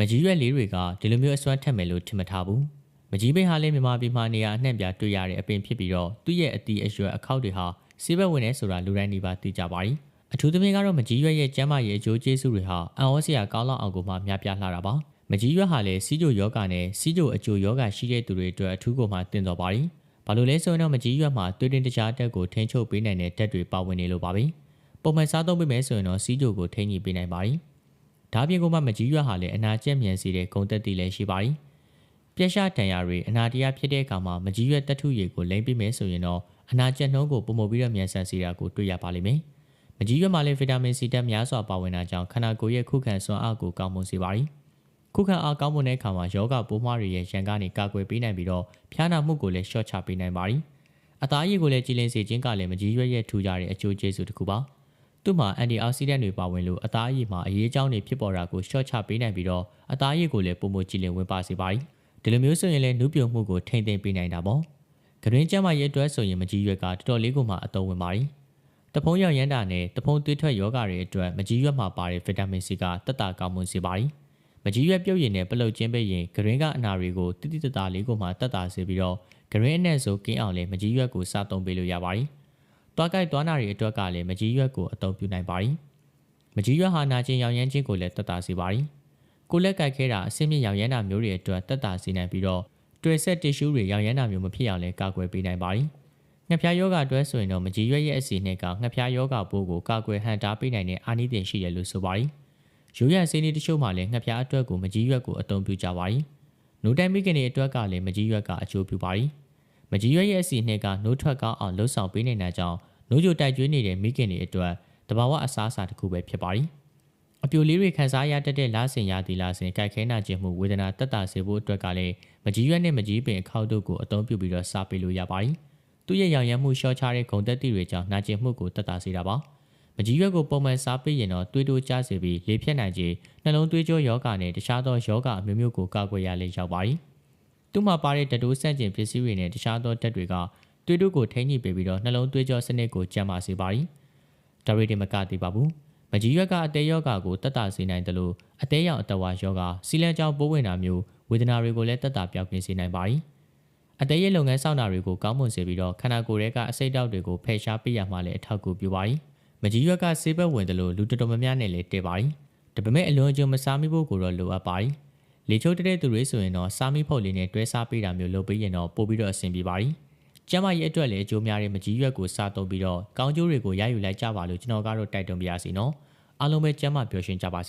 မကြီးရွက်လေးတွေကဒီလိုမျိုးအစွမ်းထက်မယ်လို့ထင်မထားဘူးမကြီးဘိတ်ဟာလည်းမြန်မာပြည်မှာနေရာအနှံ့ပြတွေ့ရတဲ့အပင်ဖြစ်ပြီးတော့သူ့ရဲ့အတီးအရွယ်အခောက်တွေဟာစေဘက်ဝင်နေဆိုတာလူတိုင်းနေပါသိကြပါပြီအထူးသဖြင့်ကတော့မကြီးရွက်ရဲ့ကျမ်းမာရေးအကျိုးကျေးဇူးတွေဟာအံ့ဩစရာကောင်းလောက်အောင်ကိုမှများပြားလာတာပါမကြီးရွက်ဟာလည်းစီဂျိုယောဂနဲ့စီဂျိုအကျိုးယောဂရှိတဲ့သူတွေအတွက်အထူးကိုမှတင်တော်ပါပြီဘာလို့လဲဆိုရင်တော့မကြီးရွက်မှာတွေ့တင်တခြားတက်ကိုထိန်းချုပ်ပေးနိုင်တဲ့တက်တွေပါဝင်နေလို့ပါပဲပုံမှန်စားသုံးပေးမယ်ဆိုရင်တော့စီဂျိုကိုထိန်းကြီးပေးနိုင်ပါပြီ ဒါပြင်ကိုမှမကြီးရွက်ဟာလည်းအနာကျင့်မြန်စေတဲ့ဂုံတက်တည်လည်းရှိပါသည်။ပြက်ရှားတန်ရာတွေအနာတရားဖြစ်တဲ့အခါမှာမကြီးရွက်တထုရည်ကိုလိမ့်ပြီးမယ်ဆိုရင်တော့အနာကျင့်နှုံးကိုပုံမပြီးတော့မြန်ဆန်စေတာကိုတွေ့ရပါလိမ့်မယ်။မကြီးရွက်မှာလည်းဗီတာမင်စီဓာတ်များစွာပါဝင်တာကြောင့်ခန္ဓာကိုယ်ရဲ့ခုခံစွမ်းအားကိုကောင်းမွန်စေပါသည်။ခုခံအားကောင်းမွန်တဲ့အခါမှာယောဂပိုးမွားတွေရဲ့ရန်ကနေကာကွယ်ပေးနိုင်ပြီးတော့ဖျားနာမှုကိုလည်းရှော့ချပေးနိုင်ပါသည်။အသားရည်ကိုလည်းကြည်လင်စေခြင်းကလည်းမကြီးရွက်ရဲ့ထူကြတဲ့အကျိုးကျေးဇူးတစ်ခုပါ။ သူ့မှာအန်တီအောက်ဆီဒန့်တွေပါဝင်လို့အသားရည်မှာအရေးကြောင်းတွေဖြစ်ပေါ်တာကိုရှော့ချပေးနိုင်ပြီးတော့အသားရည်ကိုလည်းပုံမကြည်လင်ဝင်ပါစေပါ၏။ဒီလိုမျိုးဆိုရင်လည်းနုပြုံမှုကိုထိမ့်သိမ်းပေးနိုင်တာပေါ့။ကရင်ကျမ်းမာရဲ့အတွက်ဆိုရင်မကြီးရွက်ကတော်တော်လေးကိုမှအသုံးဝင်ပါ၏။တဖုံးရောင်ရမ်းတာနဲ့တဖုံးသွေးထွက်ယောဂါတွေအတွက်မကြီးရွက်မှာပါတဲ့ဗီတာမင်စီကတက်တာကောင်းမွန်စေပါ၏။မကြီးရွက်ပြုတ်ရည်နဲ့ပလုတ်ချင်းပဲရင်ဂရင်းကအနာတွေကိုတိတိတသားလေးကိုမှတက်တာစေပြီးတော့ဂရင်းအနက်ဆိုကင်းအောင်လည်းမကြီးရွက်ကိုစားသုံးပေးလို့ရပါ යි တွားကြိုက်သွားနာတွေအတွက်ကလည်းမကြီးရွက်ကိုအသုံးပြုနိုင်ပါ යි ။မကြီးရွက်ဟာနာကျင်ရောင်ရမ်းခြင်းကိုလည်းတက်တာစေပါ යි ။ကိုလက်ကြိုက်ခဲတာအဆင့်မြင့်ရောင်ရမ်းတာမျိုးတွေအတွက်တက်တာစေနိုင်ပြီးတော့တွေ့ဆက်တစ်ရှူးတွေရောင်ရမ်းတာမျိုးမဖြစ်အောင်လည်းကာကွယ်ပေးနိုင်ပါ යි ။ငှက်ဖျားယောဂအတွက်ဆိုရင်တော့မကြီးရွက်ရဲ့အစီနဲ့ကငှက်ဖျားယောဂပိုးကိုကာကွယ်ဟန်တားပေးနိုင်တဲ့အာနိသင်ရှိတယ်လို့ဆိုပါ යි ။ရိုးရဆေးနေတချို့မှလည်းငှက်ဖျားအတွက်ကိုမကြီးရွက်ကိုအသုံးပြုကြပါ යි ။နိုးတိုင်းမိခင်တွေအတွက်ကလည်းမကြီးရွက်ကအကျိုးပြုပါ යි ။မကြီးရွက်ရဲ့အစီနဲ့ကနိုးထွက်ကောင်းအောင်လှုပ်ဆောင်ပေးနေတာကြောင့် နိုးကြိုတိုက်ကျွေးနေတဲ့မိခင်တွေအတွက်တဘာဝအစားအစာတစ်ခုပဲဖြစ်ပါသည်။အပြိုလေးတွေခန်းစားရတတ်တဲ့လားစင်ရသည်လားစင်ကြိုက်ခဲနာခြင်းမှုဝေဒနာတက်တာစေဖို့အတွက်ကလည်းမကြီးရွက်နဲ့မကြီးပင်အခေါက်တို့ကိုအသုံးပြုပြီးတော့စားပေးလို့ရပါသည်။သူ့ရဲ့ရောင်ရမ်းမှုရှော့ချတဲ့ဂုံတက်တိတွေကြောင့်နာကျင်မှုကိုတက်တာစေတာပါ။မကြီးရွက်ကိုပုံမှန်စားပေးရင်တော့သွေးတိုးကျစေပြီးလေဖြတ်နိုင်ခြင်းနှလုံးသွေးကြောယောဂနဲ့တခြားသောယောဂအမျိုးမျိုးကိုကာကွယ်ရလဲရောက်ပါသည်။သူ့မှာပါတဲ့တတိုးဆန့်ကျင်ပစ္စည်းတွေနဲ့တခြားသောဓာတ်တွေက တွေးတုကိုထိန်းညှိပေးပြီးတော့နှလုံးသွေးကြောစနစ်ကိုကျန်းမာစေပါသည်။ဒါရီတင်မကသေးပါဘူး။မကြီးရွက်ကအသေးယောဂါကိုတက်တာစေနိုင်တယ်လို့အသေးရောင်အတဝါယောဂါစီလန်ကြောင်ပိုးဝင်တာမျိုးဝေဒနာတွေကိုလည်းတက်တာပြောက်ကင်းစေနိုင်ပါသည်။အသေးရဲ့လုပ်ငန်းဆောင်တာတွေကိုကောင်းမွန်စေပြီးတော့ခန္ဓာကိုယ်ရဲ့ကအစိတ်တောက်တွေကိုဖယ်ရှားပေးရမှလည်းအထောက်အကူပြုပါသည်။မကြီးရွက်ကဆေးဘက်ဝင်တယ်လို့လူတော်တော်များများနဲ့လည်းတည်ပါသည်။ဒါပေမဲ့အလွန်အကျွံမစားမိဖို့ကိုတော့လိုအပ်ပါသည်။လေချိုးတဲ့သူတွေဆိုရင်တော့စားမိဖို့လေးနဲ့တွဲစားပေးတာမျိုးလုပ်ပေးရင်တော့ပို့ပြီးတော့အဆင်ပြေပါသည်။ ကျမရဲ့အတွက်လည်းအကျိုးများတဲ့မကြီးရွက်ကိုစားသုံးပြီးတော့ကောင်းကျိုးတွေကိုရယူလိုက်ကြပါလို့ကျွန်တော်ကတော့တိုက်တွန်းပါရစီနော်အားလုံးပဲကျမ်းမာပျော်ရွှင်ကြပါစေ